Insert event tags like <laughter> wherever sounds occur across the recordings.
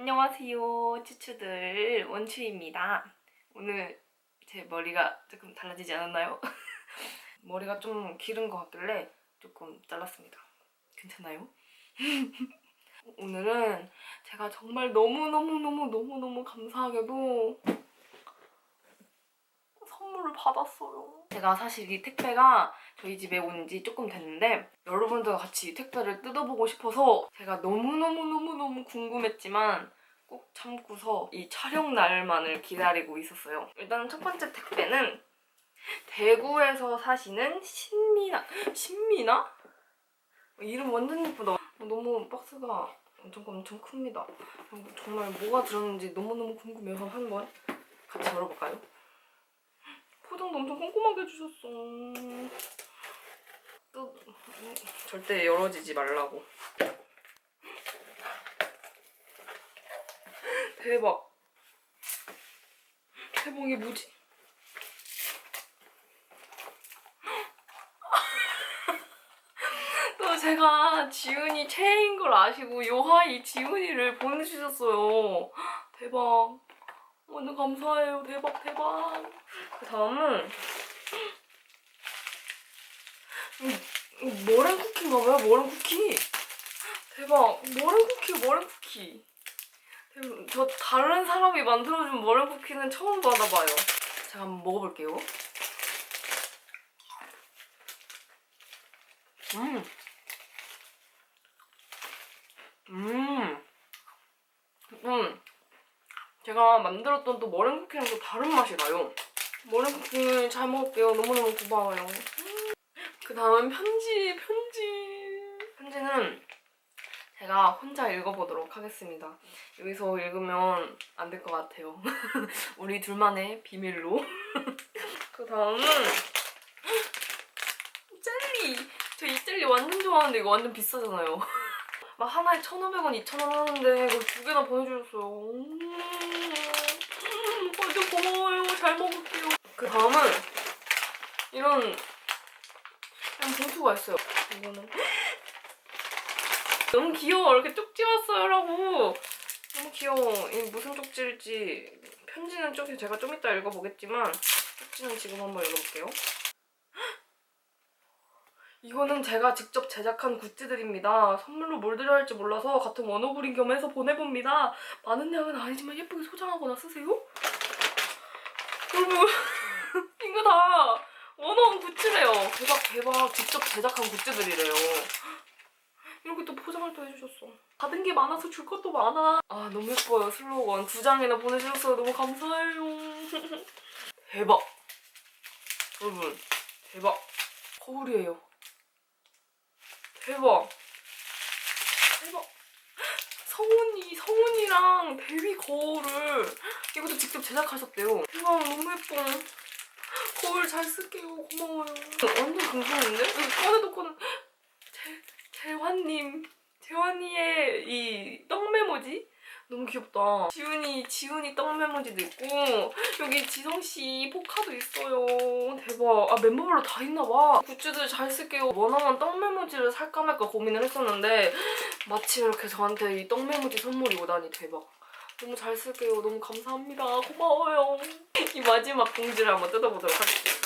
안녕하세요, 추추들 원추입니다. 오늘 제 머리가 조금 달라지지 않았나요? <laughs> 머리가 좀 기른 것 같길래 조금 잘랐습니다. 괜찮나요? <laughs> 오늘은 제가 정말 너무너무너무너무너무 감사하게도 선물을 받았어요. 제가 사실 이 택배가 저희 집에 온 지 조금 됐는데 여러분들과 같이 이 택배를 뜯어보고 싶어서 제가 너무너무너무너무 궁금했지만 꼭 참고서 이 촬영 날만을 기다리고 있었어요. 일단 첫 번째 택배는 대구에서 사시는 신미나 신미나? 이름 완전 예쁘다. 너무 박스가 엄청 엄청 큽니다. 정말 뭐가 들었는지 너무너무 궁금해서 한번 같이 열어볼까요? 포장도 엄청 꼼꼼하게 해주셨어. 또 절대 열어지지 말라고. 대박. 대박 이게 뭐지? 또 제가 지훈이 최애인 걸 아시고 요하이 지훈이를 보내주셨어요. 대박. 완전 감사해요. 대박 대박. 그 다음은 머랭 쿠키인가 봐요. 머랭 쿠키. 대박. 머랭 쿠키, 머랭 쿠키. 저 다른 사람이 만들어준 머랭 쿠키는 처음 받아봐요. 제가 한번 먹어볼게요. 음. 음. 음. 제가 만들었던 또 머랭 쿠키랑 또 다른 맛이 나요. 머랭 쿠키 잘 먹을게요. 너무너무 고마워요. 그 다음은 편지, 편지. 편지는 제가 혼자 읽어보도록 하겠습니다. 여기서 읽으면 안 될 것 같아요. <laughs> 우리 둘만의 비밀로. <laughs> 그 다음은 젤리. 저 이 젤리 완전 좋아하는데 이거 완전 비싸잖아요. <laughs> 막 하나에 1,500원, 2,000원 하는데 이걸 두 개나 보내주셨어요. 음, 완전 고마워요. 잘 먹을게요. 그 다음은 이런 이런 봉투가 있어요. 이거는 너무 귀여워. 이렇게 쪽지 왔어요라고. 너무 귀여워. 이 무슨 쪽지일지 편지는 쪽지 제가 좀 이따 읽어보겠지만 쪽지는 지금 한번 읽어볼게요. <gasps> 이거는 제가 직접 제작한 굿즈들입니다. 선물로 뭘 드려야 할지 몰라서 같은 원오브링 겸 해서 보내봅니다. 많은 양은 아니지만 예쁘게 소장하거나 쓰세요. <laughs> 여러분 이거 다 원어원 굿즈래요. 대박 대박 직접 제작한 굿즈들이래요. 이렇게 또 포장을 또 해주셨어. 받은 게 많아서 줄 것도 많아. 아 너무 예뻐요 슬로건 두 장이나 보내주셨어요. 너무 감사해요. <laughs> 대박. 여러분 대박. 거울이에요. 대박. 대박. 성훈이, 성훈이랑 베비 거울을 이것도 직접 제작하셨대요. 대박, 너무 예뻐. 거울 잘 쓸게요. 고마워요. 완전? 이거 꺼내도 꺼내. 재, 재환님. 재환이의 이 떡 메모지? 너무 귀엽다. 지훈이, 지훈이 떡 메모지도 있고, 여기 지성씨 포카도 있어요. 대박. 아, 멤버별로 다 있나봐. 굿즈들 잘 쓸게요. 원어원 떡 메모지를 살까 말까 고민을 했었는데, 마침 이렇게 저한테 이 떡 메모지 선물이 오다니 대박. 너무 잘 쓸게요. 너무 감사합니다. 고마워요. <laughs> 이 마지막 봉지를 한번 뜯어보도록 하겠습니다.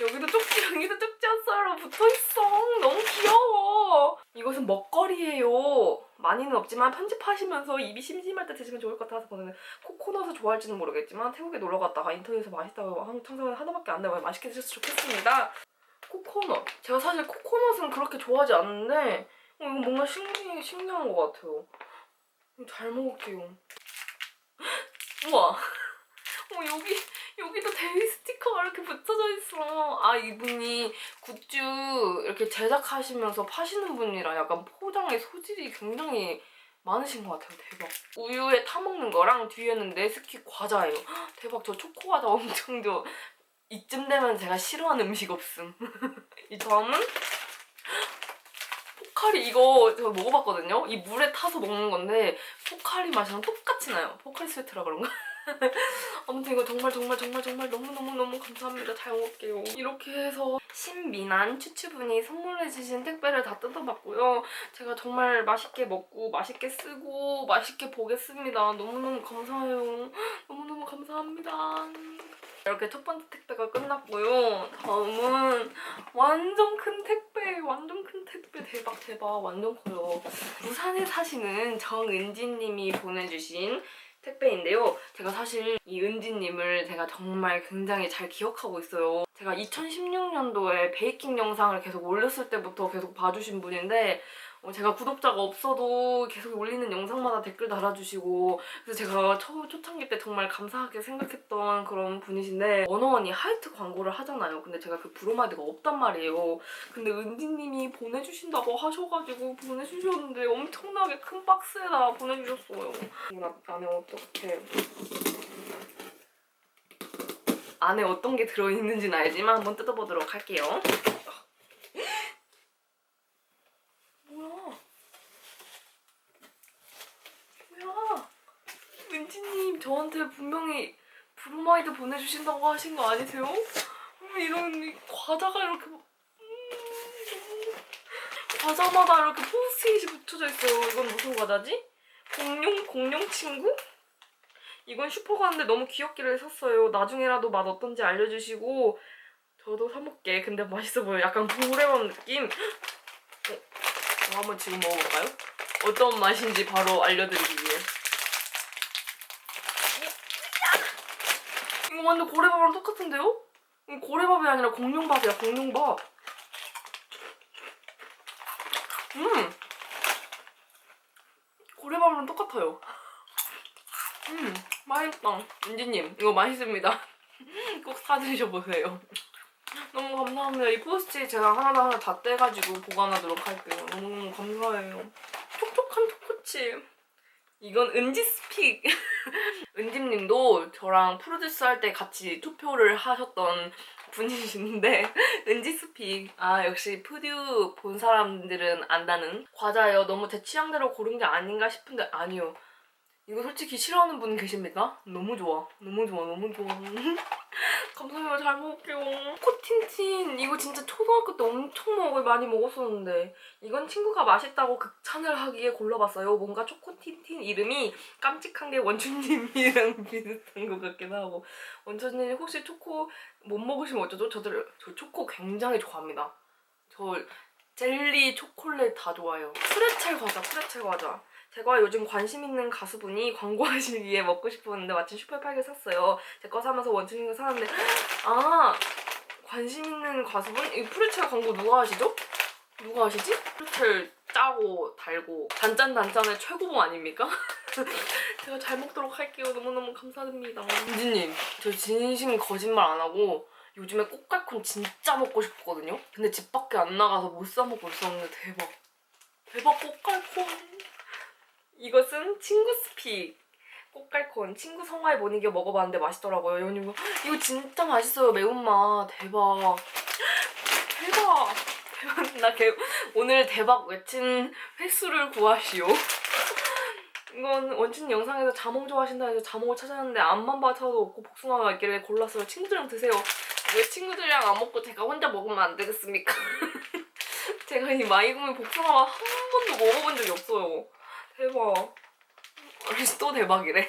여기도 쪽지, <laughs> 여기도 쪽지 왔어요. 붙어있어. 너무 귀여워. 이것은 먹거리예요. 많이는 없지만 편집하시면서 입이 심심할 때 드시면 좋을 것 같아서 보내는 코코넛을 좋아할지는 모르겠지만 태국에 놀러 갔다가 인터넷에서 맛있다고 한국 청소년 하나밖에 안 나와요. 맛있게 드셨으면 좋겠습니다. 코코넛. 제가 사실 코코넛은 그렇게 좋아하지 않는데 어, 이거 뭔가 신기, 신기한 것 같아요. 잘 먹을게요. <gasps> 우와. <laughs> 어, 여기, 여기도 데이 스티커가 이렇게 붙여져 있어. 아, 이분이 굿즈 이렇게 제작하시면서 파시는 분이라 약간 포장의 소질이 굉장히 많으신 것 같아요. 대박. 우유에 타먹는 거랑 뒤에는 네스킥 과자예요. 헉, <gasps> 대박. 저 초코 과자 <laughs> 엄청 좋아. 이쯤 되면 제가 싫어하는 음식 없음. <laughs> 이 다음은 포카리 이거 제가 먹어봤거든요. 이 물에 타서 먹는 건데 포카리 맛이랑 똑같이 나요. 포카리 스웨트라 그런가? <laughs> 아무튼 이거 정말 정말 정말 정말 너무너무너무 감사합니다. 잘 먹을게요. 이렇게 해서 신미난 추추분이 선물해주신 택배를 다 뜯어봤고요. 제가 정말 맛있게 먹고 맛있게 쓰고 맛있게 보겠습니다. 너무너무 감사해요. <gasps> 너무너무 감사합니다. 이렇게 첫 번째 택배가 끝났고요. 다음은 완전 큰 택배, 완전 큰 택배 대박 대박 완전 커요. 부산에 사시는 정은지님이 보내주신 택배인데요. 제가 사실 이 은지님을 제가 정말 굉장히 잘 기억하고 있어요. 제가 2016년도에 베이킹 영상을 계속 올렸을 때부터 계속 봐주신 분인데 어, 제가 구독자가 없어도 계속 올리는 영상마다 댓글 달아주시고 그래서 제가 초, 초창기 때 정말 감사하게 생각했던 그런 분이신데 원어원이 하이트 광고를 하잖아요. 근데 제가 그 브로마이드가 없단 말이에요. 근데 은지님이 보내주신다고 하셔가지고 보내주셨는데 엄청나게 큰 박스에다 보내주셨어요. 안에 어떻게 안에 어떤 게 들어있는지는 알지만 한번 뜯어보도록 할게요. 뭐야? 은지님 저한테 분명히 브로마이드 보내주신다고 하신 거 아니세요? 음, 이런 이 과자가 이렇게 음, 과자마다 이렇게 포스트잇이 붙여져 있어요. 이건 무슨 과자지? 공룡 공룡 친구? 이건 슈퍼 가는데 너무 귀엽기를 샀어요. 나중에라도 맛 어떤지 알려주시고 저도 사 먹게. 근데 맛있어 보여. 약간 도레몬 느낌. 어, 어, 한번 지금 먹어볼까요? 어떤 맛인지 바로 알려드리기 위해. 이거 완전 고래밥이랑 똑같은데요? 고래밥이 아니라 공룡밥이야, 공룡밥. 음! 고래밥이랑 똑같아요. 음, 맛있다. 은지님, 이거 맛있습니다. <laughs> 꼭 사드셔보세요. 너무 감사합니다. 이 포스트잇 제가 하나 하나 다 떼가지고 보관하도록 할게요. 너무너무 감사해요. 촉촉한 초코칩. 이건 은지 스픽. <laughs> 은지님도 저랑 프로듀스 할 때 같이 투표를 하셨던 분이신데 <laughs> 은지 스픽. 아 역시 푸듀 본 사람들은 안다는 과자예요. 너무 제 취향대로 고른 게 아닌가 싶은데 아니요. 이거 솔직히 싫어하는 분 계십니까? 너무 좋아. 너무 좋아. 너무 좋아. <laughs> 감사해요. 잘 먹을게요. 코틴틴. 이거 진짜 초등학교 때 엄청 먹을 많이 먹었었는데 이건 친구가 맛있다고 극찬을 하기에 골라봤어요. 뭔가 초코틴틴 이름이 깜찍한 게 원춘님이랑 <laughs> 비슷한 것 같기도 하고 원춘님 혹시 초코 못 먹으시면 어쩌죠? 저들 저 초코 굉장히 좋아합니다. 저 젤리, 초콜릿 다 좋아해요. 프레첼 과자, 프레첼 과자. 제가 요즘 관심 있는 가수분이 광고하시기에 먹고 싶었는데 마침 슈퍼에 팔게 샀어요. 제 거 사면서 원춘님 거 사는데 아 관심 있는 가수분? 이 프레첼 광고 누가 하시죠? 누가 하시지? 프레첼 짜고 달고 단짠 단짠의 최고봉 아닙니까? <laughs> 제가 잘 먹도록 할게요. 너무너무 감사드립니다. 은지님, 저 진심 거짓말 안 하고 요즘에 꽃갈콘 진짜 먹고 싶었거든요. 근데 집 밖에 안 나가서 못 사 먹고 있었는데 대박. 대박 꽃갈콘. 이것은 친구 스픽. 꽃갈콘 친구 성화에 못 이겨 먹어봤는데 맛있더라고요. 연유 이거 이거 진짜 맛있어요. 매운맛 대박. 대박. 대박. 나 개, 오늘 대박 외친 횟수를 구하시오. 이건 원춘 영상에서 자몽 좋아하신다 해서 자몽을 찾았는데 앞만 봐서도 없고 복숭아가 있길래 골랐어요. 친구들이랑 드세요. 왜 친구들이랑 안 먹고 제가 혼자 먹으면 안 되겠습니까? <laughs> 제가 이 마이구미 복숭아만 한 번도 먹어본 적이 없어요. 대박. 그래서 또 대박이래. <laughs>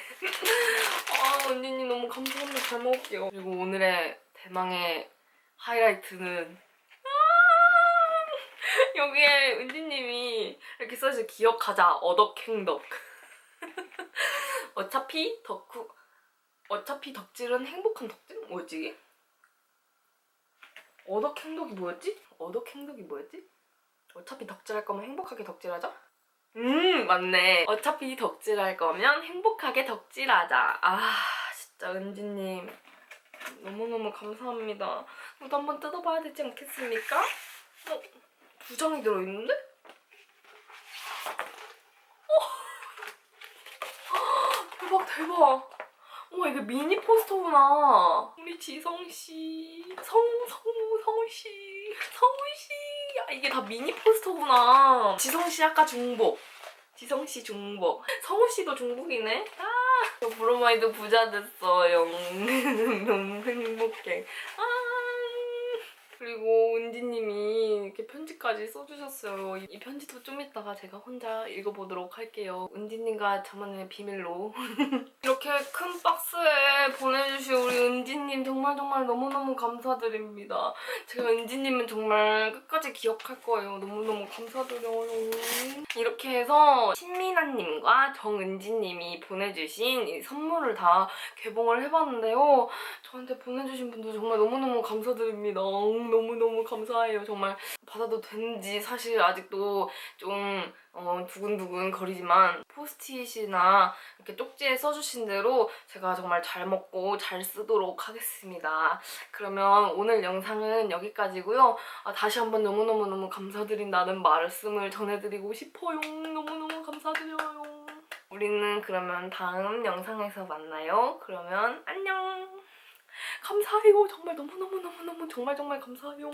아, 언니님 너무 감사합니다. 잘 먹을게요. 그리고 오늘의 대망의 하이라이트는 아! <laughs> 여기에 은지님이 이렇게 써있어 기억하자 어덕행덕 <laughs> 어차피 덕후 어차피 덕질은 행복한 덕질? 뭐였지? 어덕행덕이 뭐였지? 어덕행덕이 뭐였지? 어차피 덕질할 거면 행복하게 덕질하자? 음 맞네 어차피 덕질할 거면 행복하게 덕질하자 아 진짜 은지님 너무너무 감사합니다 이것도 한번 뜯어봐야 되지 않겠습니까? 어? 두 장이 들어있는데? 어! <laughs> 대박 대박 우와 이게 미니 포스터구나 우리 지성씨 성 성우 성우씨 성우씨 야 이게 다 미니 포스터구나 지성 씨 아까 중복 지성 씨 중복 성우 씨도 중복이네 아 저 브로마이드 부자 됐어요. 너무 행복해. 아. 그리고 은지님이 이렇게 편지까지 써주셨어요. 이 편지도 좀 이따가 제가 혼자 읽어보도록 할게요. 은지님과 저만의 비밀로 <laughs> 이렇게 큰 박스에 정말 정말 너무너무 감사드립니다. 제가 은지님은 정말 끝까지 기억할 거예요. 너무너무 감사드려요. 이렇게 해서 신민아님과 정은지님이 보내주신 이 선물을 다 개봉을 해봤는데요. 저한테 보내주신 분들 정말 너무너무 감사드립니다. 음, 너무너무 감사해요. 정말 받아도 되는지 사실 아직도 좀 어, 두근두근 거리지만 포스트잇이나 이렇게 쪽지에 써주신 대로 제가 정말 잘 먹고 잘 쓰도록 하겠습니다. 그러면 오늘 영상은 여기까지고요. 아, 다시 한번 너무너무너무 감사드린다는 말씀을 전해드리고 싶어요. 너무너무 감사드려요. 우리는 그러면 다음 영상에서 만나요. 그러면 안녕. 감사해요. 정말 너무너무너무너무 정말 정말 감사해요.